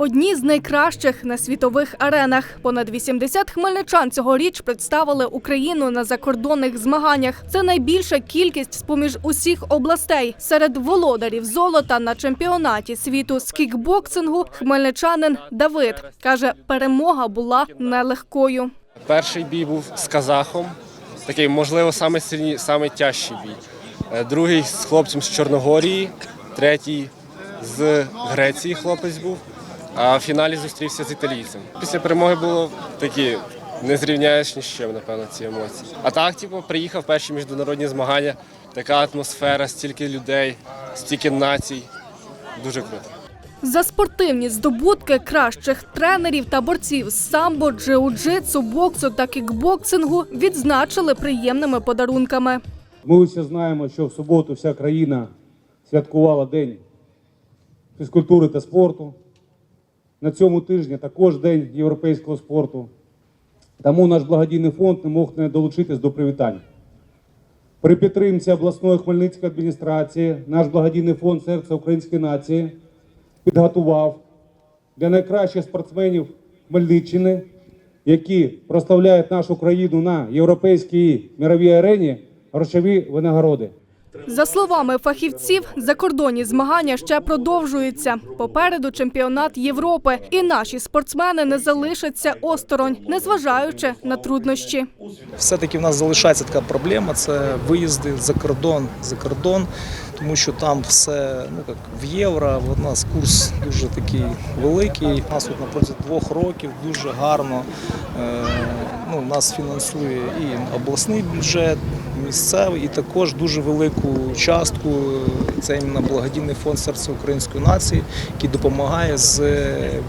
Одні з найкращих на світових аренах. Понад 80 хмельничан цьогоріч представили Україну на закордонних змаганнях. Це найбільша кількість з поміж усіх областей. Серед володарів золота на чемпіонаті світу з кікбоксингу хмельничанин Давид каже, перемога була нелегкою. Перший бій був з казахом, такий, можливо, саме сильні, саме тяжчий бій. Е, Другий з хлопцем з Чорногорії, третій з Греції хлопець був, а в фіналі зустрівся з італійцем. Після перемоги було такі, не зрівняєш ні з чим, напевно, ці емоції. А так, типу, приїхав перші міжнародні змагання, така атмосфера, стільки людей, стільки націй. Дуже круто. За спортивні здобутки кращих тренерів та борців з самбо, джиу-джитсу, боксу та кікбоксингу відзначили приємними подарунками. Ми усі знаємо, що в суботу вся країна святкувала День фізкультури та спорту. На цьому тижні також День європейського спорту. Тому наш благодійний фонд не мог не долучитись до привітань. При підтримці обласної Хмельницької адміністрації наш благодійний фонд Серце української нації підготував для найкращих спортсменів Хмельниччини, які прославляють нашу країну на європейській міровій арені, грошові винагороди. За словами фахівців, закордонні змагання ще продовжуються. Попереду чемпіонат Європи, і наші спортсмени не залишаться осторонь, незважаючи на труднощі. Все-таки в нас залишається така проблема це виїзди за кордон, за кордон, тому що там все ну як в євро. У нас курс дуже такий великий. У нас тут на двох років дуже гарно е, ну, нас фінансує і обласний бюджет, місцевий, і також дуже велику частку. Це іменно благодійний фонд серця української нації, який допомагає з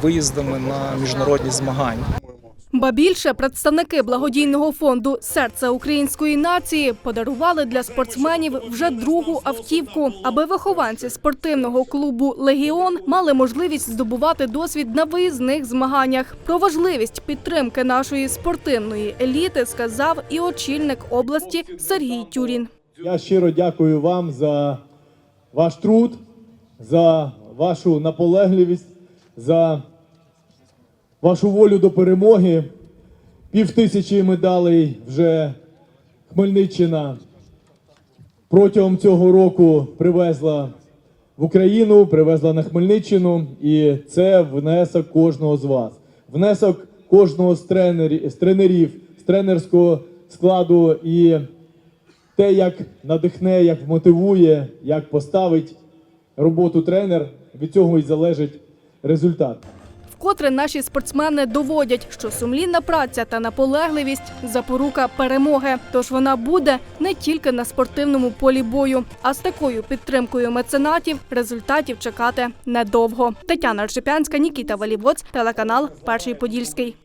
виїздами на міжнародні змагання. Ба більше представники благодійного фонду Серце української нації подарували для спортсменів вже другу автівку, аби вихованці спортивного клубу Легіон мали можливість здобувати досвід на виїзних змаганнях. Про важливість підтримки нашої спортивної еліти сказав і очільник області Сергій Тюрін. Я щиро дякую вам за ваш труд, за вашу наполегливість, за вашу волю до перемоги. Пів тисячі медалей вже Хмельниччина протягом цього року привезла в Україну, привезла на Хмельниччину, і це внесок кожного з вас. Внесок кожного з тренерів, з тренерів, з тренерського складу і те, як надихне, як мотивує, як поставить роботу тренер, від цього і залежить результат. Вкотре наші спортсмени доводять, що сумлінна праця та наполегливість запорука перемоги. Тож вона буде не тільки на спортивному полі бою, а з такою підтримкою меценатів результатів чекати недовго. Тетяна Ржепянська, Нікіта Валівоць, телеканал Перший Подільський.